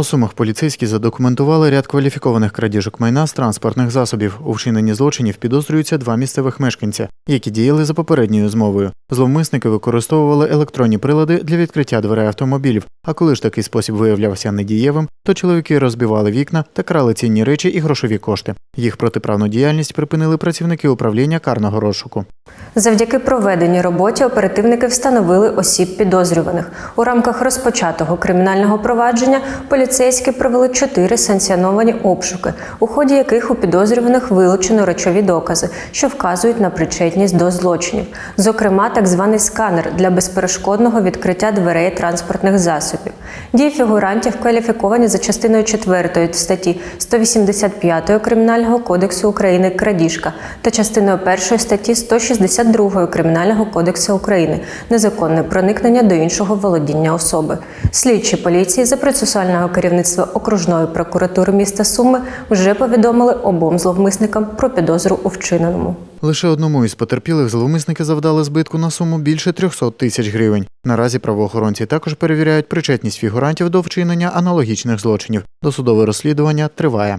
У Сумах поліцейські задокументували ряд кваліфікованих крадіжок майна з транспортних засобів. У вчиненні злочинів підозрюються два місцевих мешканця, які діяли за попередньою змовою. Зловмисники використовували електронні прилади для відкриття дверей автомобілів. А коли ж такий спосіб виявлявся недієвим, то чоловіки розбивали вікна та крали цінні речі і грошові кошти. Їх протиправну діяльність припинили працівники управління карного розшуку. Завдяки проведеній роботі оперативники встановили осіб підозрюваних. У рамках розпочатого кримінального провадження поліцейські провели чотири санкціоновані обшуки, у ході яких у підозрюваних вилучено речові докази, що вказують на причетність до злочинів, зокрема так званий сканер для безперешкодного відкриття дверей транспортних засобів. Дії фігурантів кваліфіковані за частиною 4 статті 185 Кримінального кодексу України крадіжка та частиною 1 статті 162 Кримінального кодексу України незаконне проникнення до іншого володіння особи. Слідчі поліції за процесуального керівництва окружної прокуратури міста Суми вже повідомили обом зловмисникам про підозру у вчиненому. Лише одному із потерпілих зловмисники завдали збитку на суму більше 300 тисяч гривень. Наразі правоохоронці також перевіряють причетність фігурантів до вчинення аналогічних злочинів. Досудове розслідування триває.